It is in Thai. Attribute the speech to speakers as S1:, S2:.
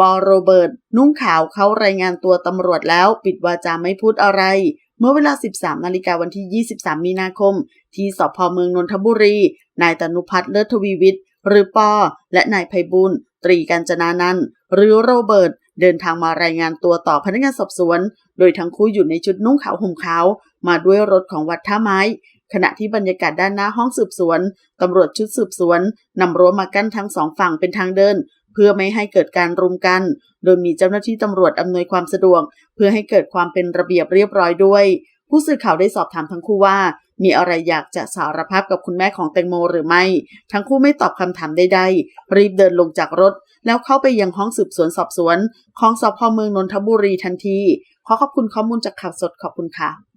S1: ปอโรเบิร์ตนุ่งขาวเขารายงานตัวตำรวจแล้ว ปิดวาจาไม่พูดอะไร เมื่อเวลา 13 นาฬิกาวันที่ 23 มีนาคม ที่สพเมืองนนทบุรี นายตนุพัฒน์เลิศทวีวิทย์หรือปอ และนายไพบุญตรีกัญจนานันหรือโรเบิร์ตเดินทางมารายงานตัวต่อพนักงานสอบสวน โดยทั้งคู่อยู่ในชุดนุ่งขาวห่มขาว มาด้วยรถของวัดท่าไม้ ขณะที่บรรยากาศด้านหน้าห้องสืบสวน ตำรวจชุดสืบสวนนำรั้วมากั้นทั้งสองฝั่งเป็นทางเดิน เพื่อไม่ให้เกิดการรุมกัน โดยมีเจ้าหน้าที่ตำรวจอำนวยความสะดวก เพื่อให้เกิดความเป็นระเบียบเรียบร้อยด้วย ผู้สื่อข่าวได้สอบถามทั้งคู่ว่า มีอะไรอยากจะสารภาพกับคุณแม่ของแตงโมหรือไม่ ทั้งคู่ไม่ตอบคำถามใดๆรีบเดินลงจากรถ แล้วเข้าไปยังห้องสืบสวนสอบสวน ของสพเมืองนนทบุรีทันทีขอขอบคุณข้อมูลจากข่าวสดขอบคุณค่ะ